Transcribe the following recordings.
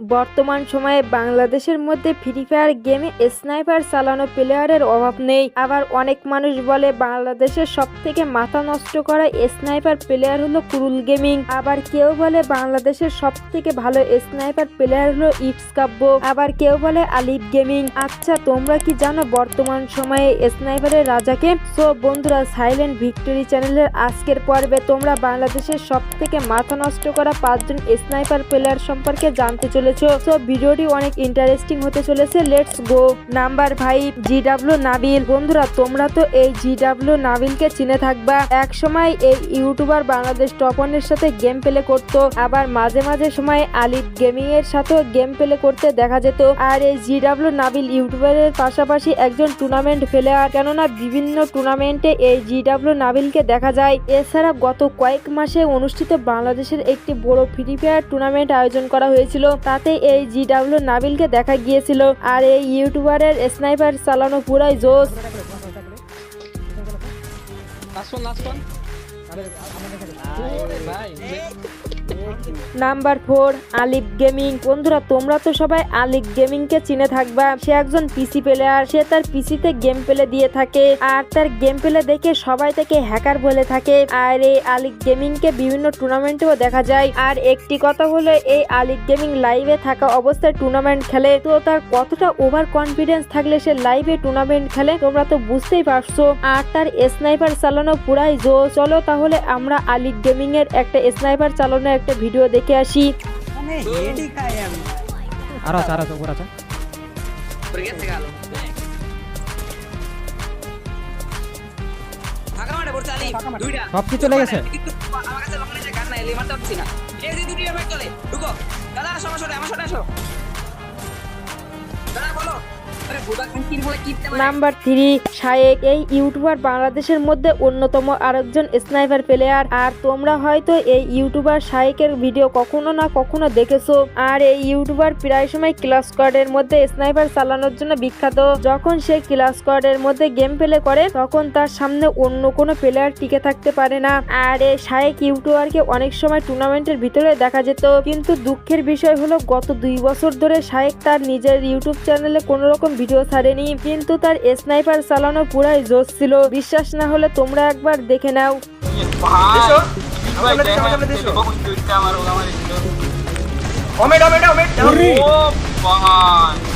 বর্তমান সময়ে বাংলাদেশের মধ্যে ফ্রি ফায়ার গেমে স্নাইপার চালানো প্লেয়ারের অভাব নেই। আবার অনেক মানুষ বলে বাংলাদেশের সব থেকে মাথা নষ্ট করা স্নাইপার প্লেয়ার হলো কুরুল গেমিং আবার কেউ বলে বাংলাদেশের সব থেকে ভালো স্নাইপার প্লেয়ার হলো ইটস কাব্য আবার কেউ বলে আলিফ গেমিং আচ্ছা তোমরা কি জানো বর্তমান সময়ে স্নাইপারের রাজাকে? সো বন্ধুরা সাইলেন্ট ভিক্টোরি চ্যানেলের আজকের পর্বে তোমরা বাংলাদেশের সব থেকে মাথা নষ্ট করা পাঁচজন স্নাইপার প্লেয়ার সম্পর্কে জানতে চলেছো সো ভিডিওটি অনেক ইন্টারেস্টিং হতে চলেছে। Let's go number five G W Nabil. বন্ধুরা, তোমরা তো এই জি ডাব্লিউ নাবিলকে চিনে থাকবা। এক সময় এই ইউটিউবার বাংলাদেশ টপ ওয়ানের সাথে গেম প্লে করত। আবার মাঝে মাঝে সময় আলিফ গেমিং এর সাথেও গেম প্লে করতে দেখা যেত। আর এই জি ডাব্লিউ নাবিল ইউটিউবারের পাশাপাশি একজন টুর্নামেন্ট প্লেয়ার কেননা বিভিন্ন টুর্নামেন্টে এই জি ডাব্লিউ নাবিলকে দেখা যায়। এছাড়া গত কয়েক মাসে অনুষ্ঠিত বাংলাদেশের একটি বড় ফ্রি ফায়ার টুর্নামেন্ট আয়োজন করা হয়েছিল। তাতে এই জি ডাব্লিউ নাবিলকে দেখা গিয়েছিল আর এই ইউটিউবারের স্নাইপার চালানো পুরাই জোশ। ভাই নাম্বার ফোর, আলিফ গেমিং। বন্ধুরা, তোমরা তো সবাই আলিফ গেমিং কে চিনে থাকবা। সে একজন পিসি প্লেয়ার সে তার পিসিতে গেম প্লে দিয়ে থাকে আর তার গেম প্লে দেখে সবাই তাকে হ্যাকার বলে থাকে। আর এই আলিফ গেমিং কে বিভিন্ন টুর্নামেন্টেও দেখা যায়। আর একটি কথা হলো, এই আলিফ গেমিং লাইভে থাকা অবস্থায় টুর্নামেন্ট খেলে। তো তার কতটা ওভার কনফিডেন্স থাকলে সে লাইভে টুর্নামেন্ট খেলে, তোমরা তো বুঝতেই পারছ। আর তার স্নাইপার চালানো পুরাই জো চলো তাহলে আমরা আলিফ গেমিং এর একটা স্নাইপার চালানো একটা ভিডিও দেখে আসি। মানে আরও আছে আরও আছে ওপর আছে। সব কিছু আমার কাছে লং গান নাই না। এই যে দুটি চলে। ঢুকো। দাদা আসো আমার সাথে আসো। নাম্বার থ্রি, শায়েক, এই ইউটিউবার বাংলাদেশের মধ্যে অন্যতম আরেকজন স্নাইপার প্লেয়ার। আর তোমরা হয়তো এই ইউটিউবার শায়েকের ভিডিও কখনো না কখনো দেখেছ। আর এই ইউটিউবার প্রায় সময় ক্লাস স্কোয়াডের মধ্যে স্নাইপার চালানোর জন্য বিখ্যাত। যখন সে ক্লাস স্কোয়াডের মধ্যে গেম প্লে করে, তখন তার সামনে অন্য কোনো প্লেয়ার টিকে থাকতে পারে না। আর এই শায়েক ইউটিউবারকে অনেক সময় টুর্নামেন্টের ভিতরে দেখা যেত। কিন্তু দুঃখের বিষয় হলো, গত দুই বছর ধরে শায়েক তার নিজের ইউটিউব চ্যানেলে কোনো রকম ভিডিও ছাড়েনি কিন্তু তার স্নাইপার চালানো পুরাই জোশ ছিল বিশ্বাস না হলে তোমরা একবার দেখে নাও আমার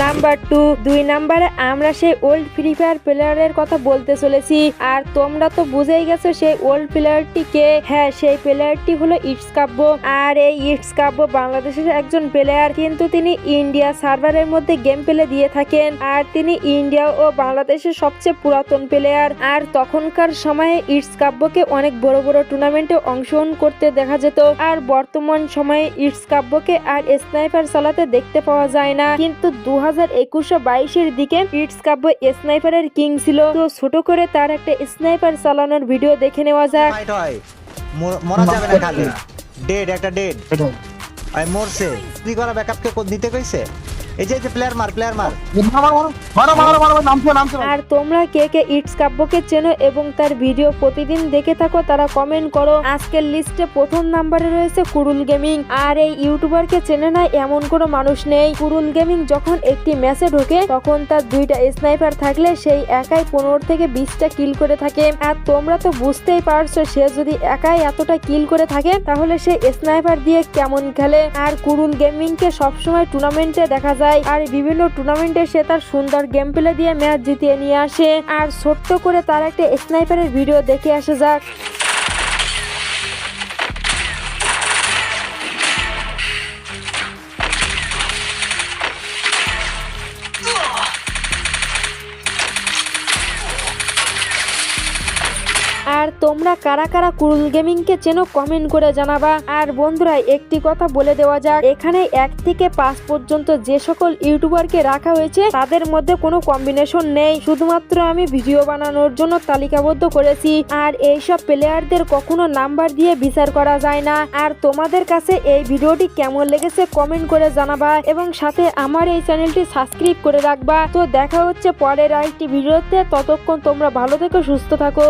নাম্বার টু দুই নাম্বারে আমরা সেই ওল্ড ফ্রি ফায়ার প্লেয়ারের কথা বলতে চলেছি। আর তোমরা তো বুঝেই গেছো সেই ওল্ড প্লেয়ারটি কে? হ্যাঁ সেই প্লেয়ারটি হলো ইটস কাব্য আর এই ইটস কাব্য বাংলাদেশের একজন প্লেয়ার কিন্তু তিনি ইন্ডিয়া সার্ভারের মধ্যে গেম প্লে দিয়ে থাকেন। আর তিনি ইন্ডিয়া ও বাংলাদেশের সবচেয়ে পুরাতন প্লেয়ার আর তখনকার সময়ে ইটস কাব্যকে অনেক বড় বড় টুর্নামেন্টে অংশগ্রহণ করতে দেখা যেত। আর বর্তমান সময়ে ইটস কাব্যকে আর স্নাইপার চালাতে দেখতে পাওয়া যায় না। কিন্তু দু হাজার বাইশের দিকে ইটস কাব্য স্নাইপারের কিং ছিল। তো ছোট করে তার একটা স্নাইপার চালানোর ভিডিও দেখে নেওয়া যাক। ফাইট মর- মরা যাবে না খালি। ডেড একটা ডেড আই মরছে। তুই করা ব্যাকআপকে দিতে কইছে? এই যে প্লেয়ার মার প্লেয়ার মার। মারো মারো মারো নামছো নামছো। আর তোমরা কে কে ইটস কাব্যকে চেনো এবং তার ভিডিও প্রতিদিন দেখে থাকো তারা কমেন্ট করো। আজকের লিস্টে প্রথম নাম্বারে রয়েছে কুরুল গেমিং। আর এই ইউটিউবারকে চেনে না এমন কোনো মানুষ নেই। কুরুল গেমিং যখন একটি ম্যাচে ঢোকে তখন তার দুইটা স্নাইপার থাকলে সেই একাই পনেরো থেকে বিশটা কিল করে থাকে। আর তোমরা তো বুঝতেই পারছ সে যদি একাই এতটা কিল করে থাকে তাহলে সে স্নাইপার দিয়ে কেমন খেলে। আর কুরুল গেমিং কে সবসময় টুর্নামেন্টে দেখা যায় আর বিভিন্ন টুর্নামেন্টে সে তার সুন্দর গেম প্লে দিয়ে ম্যাচ জিতিয়ে নিয়ে আসে। আর ছোট্ট করে তার একটা স্নাইপারের ভিডিও দেখে আসা যাক। তোমরা কারা কারা কুরুল গেমিং কে চেনো কমেন্ট করে জানাবা। আর বন্ধুরা, একটি কথা বলে দেওয়া যাক। এখানে এক থেকে পাঁচ পর্যন্ত যে সকল ইউটিউবারকে রাখা হয়েছে, তাদের মধ্যে কোনো কম্বিনেশন নেই। শুধুমাত্র আমি ভিডিও বানানোর জন্য তালিকাবদ্ধ করেছি। আর এইসব প্লেয়ারদের কখনো নাম্বার দিয়ে বিচার করা যায় না। আর তোমাদের কাছে এই ভিডিওটি কেমন লেগেছে কমেন্ট করে জানাবা এবং সাথে আমার এই চ্যানেলটি সাবস্ক্রাইব করে রাখবা। তো দেখা হচ্ছে পরের আরেকটি ভিডিওতে। ততক্ষণ তোমরা ভালো থেকো, সুস্থ থাকো।